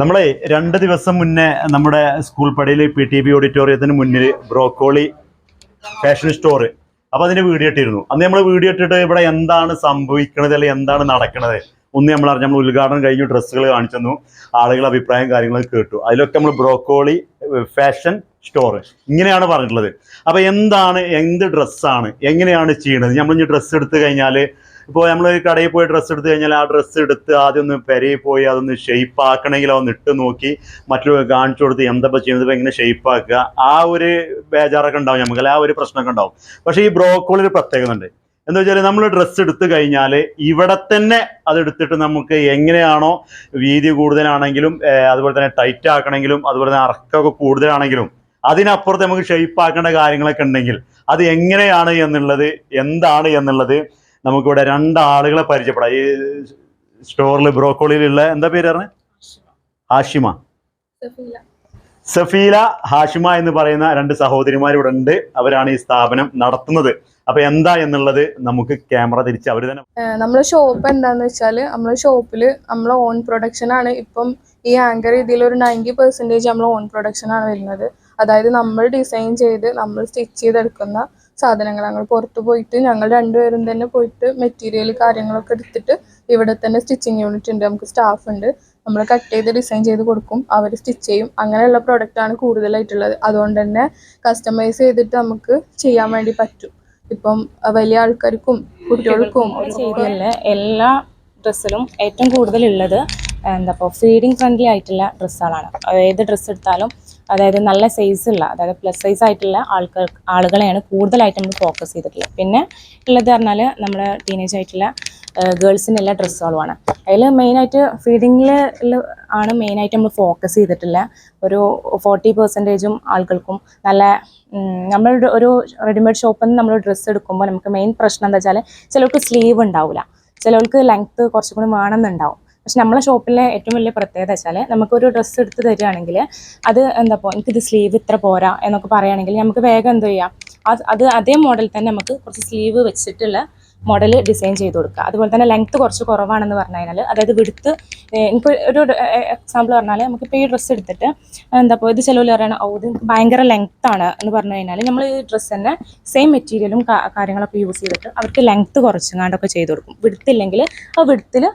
നമ്മളെ രണ്ട് ദിവസം മുന്നേ നമ്മുടെ സ്കൂൾ പടിയിൽ പി ടി ബി ഓഡിറ്റോറിയത്തിന് മുന്നിൽ ബ്രോക്കോളി ഫാഷൻ സ്റ്റോർ. അപ്പൊ അതിന്റെ വീഡിയോ ഇട്ടിരുന്നു. അന്ന് നമ്മൾ വീഡിയോ ഇട്ടിട്ട് ഇവിടെ എന്താണ് സംഭവിക്കുന്നത് അല്ലെങ്കിൽ എന്താണ് നടക്കുന്നത് ഒന്ന് നമ്മൾ അറിഞ്ഞു നമ്മൾ ഉദ്ഘാടനം കഴിഞ്ഞു ഡ്രസ്സുകൾ കാണിച്ചു തന്നു ആളുകളുടെ അഭിപ്രായം കാര്യങ്ങളൊക്കെ കേട്ടു. അതിലൊക്കെ നമ്മൾ ബ്രോക്കോളി ഫാഷൻ സ്റ്റോർ ഇങ്ങനെയാണ് പറഞ്ഞിട്ടുള്ളത്. അപ്പൊ എന്താണ് എന്ത് ഡ്രസ്സാണ് എങ്ങനെയാണ് ചെയ്യണത്? നമ്മൾ ഇനി ഡ്രസ്സ് എടുത്തു കഴിഞ്ഞാൽ ഇപ്പോൾ നമ്മൾ കടയിൽ പോയി ഡ്രസ്സ് എടുത്തു കഴിഞ്ഞാൽ ആ ഡ്രസ്സ് എടുത്ത് ആദ്യം ഒന്ന് പെരയിൽ പോയി അതൊന്ന് ഷെയ്പ്പ് ആക്കണമെങ്കിൽ അതൊന്ന് ഇട്ട് നോക്കി മറ്റുള്ള കാണിച്ചു കൊടുത്ത് എന്തപ്പോൾ ചെയ്യുന്നത് എങ്ങനെ ഷെയ്പ്പ് ആക്കുക ആ ഒരു ബേജാറൊക്കെ ഉണ്ടാവും നമുക്ക് ആ ഒരു പ്രശ്നമൊക്കെ ഉണ്ടാവും. പക്ഷേ ഈ ബ്രോക്കോളി ഒരു പ്രത്യേകത ഉണ്ട്. എന്താ വെച്ചാൽ നമ്മൾ ഡ്രസ്സ് എടുത്തു കഴിഞ്ഞാൽ ഇവിടെ തന്നെ അത് എടുത്തിട്ട് നമുക്ക് എങ്ങനെയാണോ വീതി കൂടുതലാണെങ്കിലും അതുപോലെ തന്നെ ടൈറ്റ് ആക്കണമെങ്കിലും അതുപോലെ തന്നെ അറക്കമൊക്കെ കൂടുതലാണെങ്കിലും അതിനപ്പുറത്ത് നമുക്ക് ഷെയ്പ്പ് ആക്കേണ്ട കാര്യങ്ങളൊക്കെ ഉണ്ടെങ്കിൽ അത് എങ്ങനെയാണ് എന്നുള്ളത് എന്താണ് എന്നുള്ളത് നമുക്കിവിടെ രണ്ടാളുകളെ പരിചയപ്പെടാം. ഈ സ്റ്റോറിൽ ബ്രോക്കോളിയിലുള്ള എന്താ പേര് പറഞ്ഞത് ഹാഷിമ. സഫീല. ഹാഷിമ എന്ന് പറയുന്ന രണ്ട് സഹോദരിമാർ ഇവിടെ ഉണ്ട് അവരാണ് ഈ സ്ഥാപനം നടത്തുന്നത്. അപ്പൊ എന്താ എന്നുള്ളത് നമുക്ക് ക്യാമറ തിരിച്ച് അവർ തന്നെ നമ്മളെ ഷോപ്പ് എന്താന്ന് വെച്ചാൽ നമ്മളെ ഷോപ്പിൽ നമ്മളെ ഓൺ പ്രൊഡക്ഷൻ ആണ്. ഇപ്പം ഈ ആങ്കർ ഇതിൽ ഒരു നയന്റി പെർസെന്റേജ് നമ്മൾ ഓൺ പ്രൊഡക്ഷൻ ആണ് വരുന്നത്. അതായത് നമ്മൾ ഡിസൈൻ ചെയ്ത് നമ്മൾ സ്റ്റിച്ച് ചെയ്തെടുക്കുന്ന സാധനങ്ങൾ ഞങ്ങൾ പുറത്ത് പോയിട്ട് ഞങ്ങൾ രണ്ടുപേരും തന്നെ പോയിട്ട് മെറ്റീരിയൽ കാര്യങ്ങളൊക്കെ എടുത്തിട്ട് ഇവിടെ തന്നെ സ്റ്റിച്ചിങ് യൂണിറ്റ് ഉണ്ട് നമുക്ക് സ്റ്റാഫ് ഉണ്ട്. നമ്മൾ കട്ട് ചെയ്ത് ഡിസൈൻ ചെയ്ത് കൊടുക്കും. അവർ സ്റ്റിച്ച് ചെയ്യും. അങ്ങനെയുള്ള പ്രോഡക്റ്റ് ആണ് കൂടുതലായിട്ടുള്ളത്. അതുകൊണ്ട് തന്നെ കസ്റ്റമൈസ് ചെയ്തിട്ട് നമുക്ക് ചെയ്യാൻ വേണ്ടി പറ്റും. ഇപ്പം വലിയ ആൾക്കാർക്കും കുട്ടികൾക്കും എല്ലാ ഡ്രസ്സിലും ഏറ്റവും കൂടുതൽ ഉള്ളത് എന്താ ഇപ്പോൾ ഫീഡിങ് ഫ്രണ്ട്ലി ആയിട്ടുള്ള ഡ്രസ്സുകളാണ് ഏത് ഡ്രസ്സ് എടുത്താലും അതായത് നല്ല സൈസ് ഉള്ള അതായത് പ്ലസ് സൈസ് ആയിട്ടുള്ള ആൾക്കാർ ആളുകളെയാണ് കൂടുതലായിട്ട് നമ്മൾ ഫോക്കസ് ചെയ്തിട്ടുള്ളത്. പിന്നെ ഉള്ളത് പറഞ്ഞാൽ നമ്മുടെ ടീനേജ് ആയിട്ടുള്ള ഗേൾസിന്റെ എല്ലാ ഡ്രസ്സുകളുമാണ് അതിൽ മെയിനായിട്ട് ഫീഡിങ്ങിൽ ആണ് മെയിനായിട്ട് നമ്മൾ ഫോക്കസ് ചെയ്തിട്ടില്ല ഒരു ഫോർട്ടി പെർസെന്റേജും ആളുകൾക്കും നല്ല നമ്മൾ ഒരു റെഡിമെയ്ഡ് ഷോപ്പിൽ നിന്ന് നമ്മൾ ഡ്രസ്സ് എടുക്കുമ്പോൾ നമുക്ക് മെയിൻ പ്രശ്നം എന്താ വെച്ചാൽ ചിലർക്ക് സ്ലീവ് ഉണ്ടാവില്ല ചിലർക്ക് ലെങ്ത്ത് കുറച്ചും കൂടി വേണമെന്നുണ്ടാവും. പക്ഷെ നമ്മളെ ഷോപ്പിലെ ഏറ്റവും വലിയ പ്രത്യേകത വെച്ചാൽ നമുക്കൊരു ഡ്രസ്സ് എടുത്ത് തരികയാണെങ്കിൽ അത് എന്താ ഇപ്പോൾ എനിക്കിത് സ്ലീവ് ഇത്ര പോരാ എന്നൊക്കെ പറയുകയാണെങ്കിൽ നമുക്ക് വേഗം എന്ത് ചെയ്യാം? അത് അത് അതേ മോഡൽ തന്നെ നമുക്ക് കുറച്ച് സ്ലീവ് വെച്ചിട്ടുള്ള മോഡൽ ഡിസൈൻ ചെയ്ത് കൊടുക്കുക. അതുപോലെ തന്നെ ലെങ്ത്ത് കുറച്ച് കുറവാണെന്ന് പറഞ്ഞു കഴിഞ്ഞാൽ അതായത് വിടുത്ത് എനിക്ക് ഒരു എക്സാമ്പിൾ പറഞ്ഞാൽ നമുക്കിപ്പോൾ ഈ ഡ്രസ്സ് എടുത്തിട്ട് എന്താ ഇപ്പോൾ ഇത് ചിലവിൽ പറയണം ഓ ഇത് ഭയങ്കര ലെങ്ത് ആണ് എന്ന് പറഞ്ഞു കഴിഞ്ഞാൽ നമ്മൾ ഈ ഡ്രസ്സ് തന്നെ സെയിം മെറ്റീരിയലും കാര്യങ്ങളൊക്കെ യൂസ് ചെയ്തിട്ട് അവർക്ക് ലെങ്ത്ത് കുറച്ചുങ്ങാണ്ടൊക്കെ ചെയ്ത് കൊടുക്കും. വിടുത്തില്ലെങ്കിൽ ആ വിടുത്തിൽ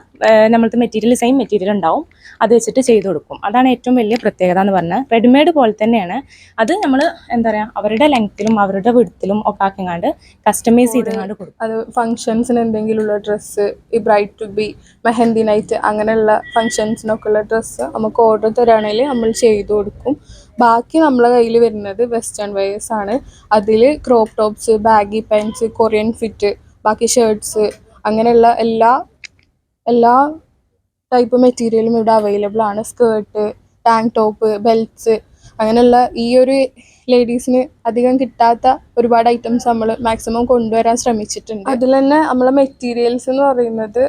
നമ്മളത്തെ മെറ്റീരിയൽ സെയിം മെറ്റീരിയൽ ഉണ്ടാവും. അത് വെച്ചിട്ട് ചെയ്ത് കൊടുക്കും. അതാണ് ഏറ്റവും വലിയ പ്രത്യേകത എന്ന് പറഞ്ഞാൽ റെഡിമെയ്ഡ് പോലെ തന്നെയാണ്. അത് നമ്മൾ എന്താ പറയുക അവരുടെ ലെങ്ത്തിലും അവരുടെ വിടുത്തിലും ഒക്കെ ആക്കിങ്ങാണ്ട് കസ്റ്റമൈസ് ചെയ്തങ്ങാണ്ട് കൊടുക്കും. അത് ഫങ്ഷൻസിന് എന്തെങ്കിലുമുള്ള ഡ്രസ്സ് ഈ bride to be mehndi night അങ്ങനെയുള്ള ഫങ്ഷൻസിനൊക്കെ ഉള്ള ഡ്രസ്സ് നമുക്ക് ഓർഡർ തരാണെങ്കിൽ നമ്മൾ ചെയ്തു കൊടുക്കും. ബാക്കി നമ്മളെ കയ്യിൽ വരുന്നത് വെസ്റ്റേൺ വെയേഴ്സ് ആണ്. അതിൽ crop tops baggy pants Korean fit ബാക്കി ഷർട്ട്സ് അങ്ങനെയുള്ള എല്ലാ എല്ലാ ടൈപ്പ് മെറ്റീരിയലും ഇവിടെ അവൈലബിൾ ആണ്. സ്കേർട്ട് ടാങ്ക് ടോപ്പ് ബെൽറ്റ്സ് അങ്ങനെയുള്ള ഈ ഒരു ലേഡീസിന് അധികം കിട്ടാത്ത ഒരുപാട് ഐറ്റംസ് നമ്മൾ മാക്സിമം കൊണ്ടുവരാൻ ശ്രമിച്ചിട്ടുണ്ട്. അതിൽ തന്നെ നമ്മളെ മെറ്റീരിയൽസ് എന്ന് പറയുന്നത്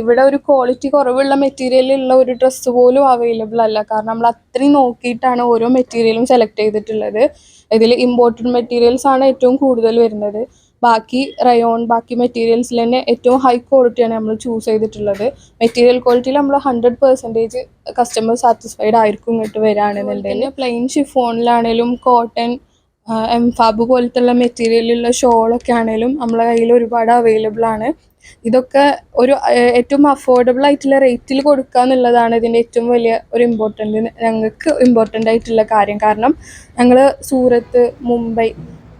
ഇവിടെ ഒരു ക്വാളിറ്റി കുറവുള്ള മെറ്റീരിയൽ ഉള്ള ഒരു ഡ്രസ്സ് പോലും അവൈലബിൾ അല്ല. കാരണം നമ്മൾ അത്രയും നോക്കിയിട്ടാണ് ഓരോ മെറ്റീരിയലും സെലക്ട് ചെയ്തിട്ടുള്ളത്. ഇതിൽ ഇമ്പോർട്ടഡ് മെറ്റീരിയൽസ് ആണ് ഏറ്റവും കൂടുതൽ വരുന്നത്. ബാക്കി റയോൺ ബാക്കി മെറ്റീരിയൽസിൽ തന്നെ ഏറ്റവും ഹൈ ക്വാളിറ്റിയാണ് നമ്മൾ ചൂസ് ചെയ്തിട്ടുള്ളത്. മെറ്റീരിയൽ ക്വാളിറ്റിയിൽ നമ്മൾ ഹൺഡ്രഡ് പെർസെന്റേജ് കസ്റ്റമർ സാറ്റിസ്ഫൈഡ് ആയിരിക്കും ഇങ്ങോട്ട് വരാണെന്നുണ്ടെങ്കിൽ. പ്ലെയിൻ ഷിഫോണിലാണേലും കോട്ടൺ എം ഫാബ് പോലത്തുള്ള മെറ്റീരിയലുള്ള ഷോളൊക്കെ ആണേലും നമ്മളെ കയ്യിൽ ഒരുപാട് അവൈലബിൾ ആണ്. ഇതൊക്കെ ഒരു ഏറ്റവും അഫോർഡബിൾ ആയിട്ടുള്ള റേറ്റിൽ കൊടുക്കുക എന്നുള്ളതാണ് ഇതിന്റെ ഏറ്റവും വലിയ ഒരു ഇമ്പോർട്ടന്റ് ഞങ്ങൾക്ക് ഇമ്പോർട്ടന്റ് ആയിട്ടുള്ള കാര്യം. കാരണം ഞങ്ങൾ സൂറത്ത് മുംബൈ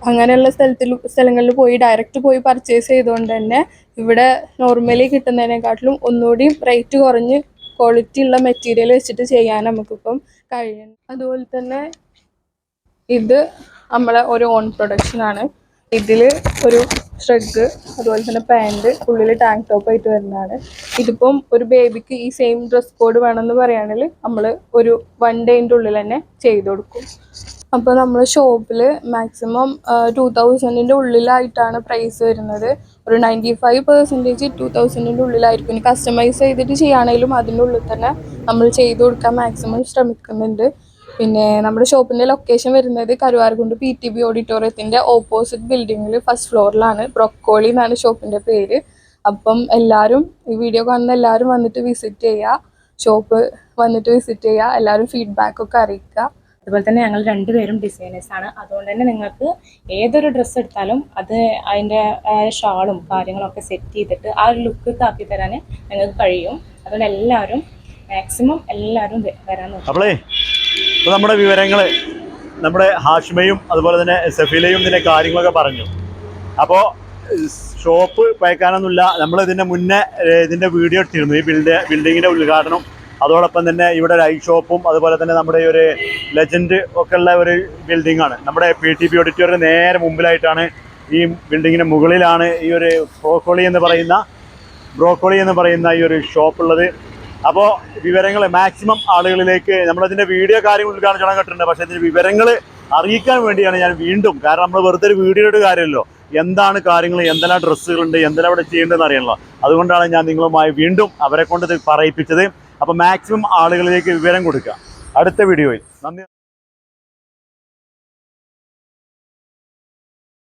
അങ്ങനെയുള്ള സ്ഥലത്തിൽ സ്ഥലങ്ങളിൽ പോയി ഡയറക്റ്റ് പോയി പർച്ചേസ് ചെയ്തുകൊണ്ട് തന്നെ ഇവിടെ നോർമലി കിട്ടുന്നതിനെക്കാട്ടിലും ഒന്നുകൂടി റേറ്റ് കുറഞ്ഞ് ക്വാളിറ്റി ഉള്ള മെറ്റീരിയൽ വെച്ചിട്ട് ചെയ്യാൻ നമുക്കിപ്പം കഴിയും അതുപോലെ തന്നെ ഇത് നമ്മളെ ഒരു ഓൺ പ്രൊഡക്ഷൻ ആണ്. ഇതിൽ ഒരു ഷ്രഗ് അതുപോലെ തന്നെ പാന്റ് ഉള്ളിൽ ടാങ്ക് ടോപ്പ് ആയിട്ട് വരുന്നതാണ്. ഇതിപ്പം ഒരു ബേബിക്ക് ഈ സെയിം ഡ്രസ് കോഡ് വേണമെന്ന് പറയുകയാണെങ്കിൽ നമ്മൾ ഒരു വൺ ഡേന്റെ ഉള്ളിൽ തന്നെ ചെയ്ത് കൊടുക്കും. അപ്പോൾ നമ്മൾ ഷോപ്പിൽ മാക്സിമം ടു തൗസൻഡിന്റെ ഉള്ളിലായിട്ടാണ് പ്രൈസ് വരുന്നത്. ഒരു നയന്റി ഫൈവ് പെർസെന്റേജ് ടു തൗസൻഡിന്റെ ഉള്ളിലായിരിക്കും. ഇനി കസ്റ്റമൈസ് ചെയ്തിട്ട് ചെയ്യുകയാണെങ്കിലും അതിന്റെ ഉള്ളിൽ തന്നെ നമ്മൾ ചെയ്ത് കൊടുക്കാൻ മാക്സിമം ശ്രമിക്കുന്നുണ്ട്. പിന്നെ നമ്മുടെ ഷോപ്പിന്റെ ലൊക്കേഷൻ വരുന്നത് കരുവാർകുണ്ട് പി ടി ബി ഓഡിറ്റോറിയത്തിന്റെ ഓപ്പോസിറ്റ് ബിൽഡിങ്ങിൽ ഫസ്റ്റ് ഫ്ലോറിലാണ് ബ്രൊക്കോളി എന്നാണ് ഷോപ്പിന്റെ പേര്. അപ്പം എല്ലാവരും ഈ വീഡിയോ കാണുന്ന എല്ലാവരും വന്നിട്ട് വിസിറ്റ് ചെയ്യുക. ഷോപ്പ് വന്നിട്ട് വിസിറ്റ് ചെയ്യുക. എല്ലാവരും ഫീഡ്ബാക്ക് ഒക്കെ അറിയിക്കുക. അതുപോലെ തന്നെ ഞങ്ങൾ രണ്ടുപേരും ഡിസൈനേഴ്സ് ആണ്. അതുകൊണ്ട് തന്നെ നിങ്ങൾക്ക് ഏതൊരു ഡ്രസ്സ് എടുത്താലും അത് അതിന്റെ ഷാളും കാര്യങ്ങളൊക്കെ സെറ്റ് ചെയ്തിട്ട് ആ ഒരു ലുക്ക് ആക്കി തരാൻ ഞങ്ങൾക്ക് കഴിയും. അതുകൊണ്ട് എല്ലാവരും മാക്സിമം എല്ലാവരും വരാൻ നോക്കും. നമ്മുടെ വിവരങ്ങൾ നമ്മുടെ ഹാഷ്മയും അതുപോലെ തന്നെ സഫീലയും ഇതിന്റെ കാര്യങ്ങളൊക്കെ പറഞ്ഞു. അപ്പോൾ ഷോപ്പ് പയക്കാനൊന്നുമില്ല. നമ്മൾ ഇതിന്റെ മുന്നേ ഇതിന്റെ വീഡിയോ എടുത്തിരുന്നു. ഈ ബിൽഡ് ബിൽഡിങ്ങിന്റെ ഉദ്ഘാടനം അതോടൊപ്പം തന്നെ ഇവിടെ ഒരു ഐ ഷോപ്പും അതുപോലെ തന്നെ നമ്മുടെ ഈ ഒരു ലെജൻഡ് ഒക്കെ ഉള്ള ഒരു ബിൽഡിംഗ് ആണ്. നമ്മുടെ പി ടി പി ഓഡിറ്റോറിയം നേരെ മുമ്പിലായിട്ടാണ് ഈ ബിൽഡിങ്ങിന് മുകളിലാണ് ഈ ഒരു ബ്രോക്കോളി എന്ന് പറയുന്ന ബ്രോക്കോളി എന്ന് പറയുന്ന ഈ ഒരു ഷോപ്പ് ഉള്ളത്. അപ്പോൾ വിവരങ്ങൾ മാക്സിമം ആളുകളിലേക്ക് നമ്മളതിന്റെ വീഡിയോ കാര്യങ്ങൾ ഉദ്ഘാടനം ചടങ്ങ് ഇട്ടിട്ടുണ്ട് പക്ഷേ ഇതിന്റെ വിവരങ്ങൾ അറിയിക്കാൻ വേണ്ടിയാണ് ഞാൻ വീണ്ടും കാരണം നമ്മൾ വെറുതെ ഒരു വീഡിയോയുടെ കാര്യമല്ലോ എന്താണ് കാര്യങ്ങൾ എന്തെല്ലാം ഡ്രസ്സുകളുണ്ട് എന്തെല്ലാം അവിടെ ചെയ്യേണ്ടതെന്ന് അറിയണല്ലോ അതുകൊണ്ടാണ് ഞാൻ നിങ്ങളുമായി വീണ്ടും അവരെ കൊണ്ട് പറയിപ്പിച്ചത്. അപ്പോൾ മാക്സിമം ആളുകളിലേക്ക് വിവരം കൊടുക്കുക അടുത്ത വീഡിയോയിൽ. നന്ദി.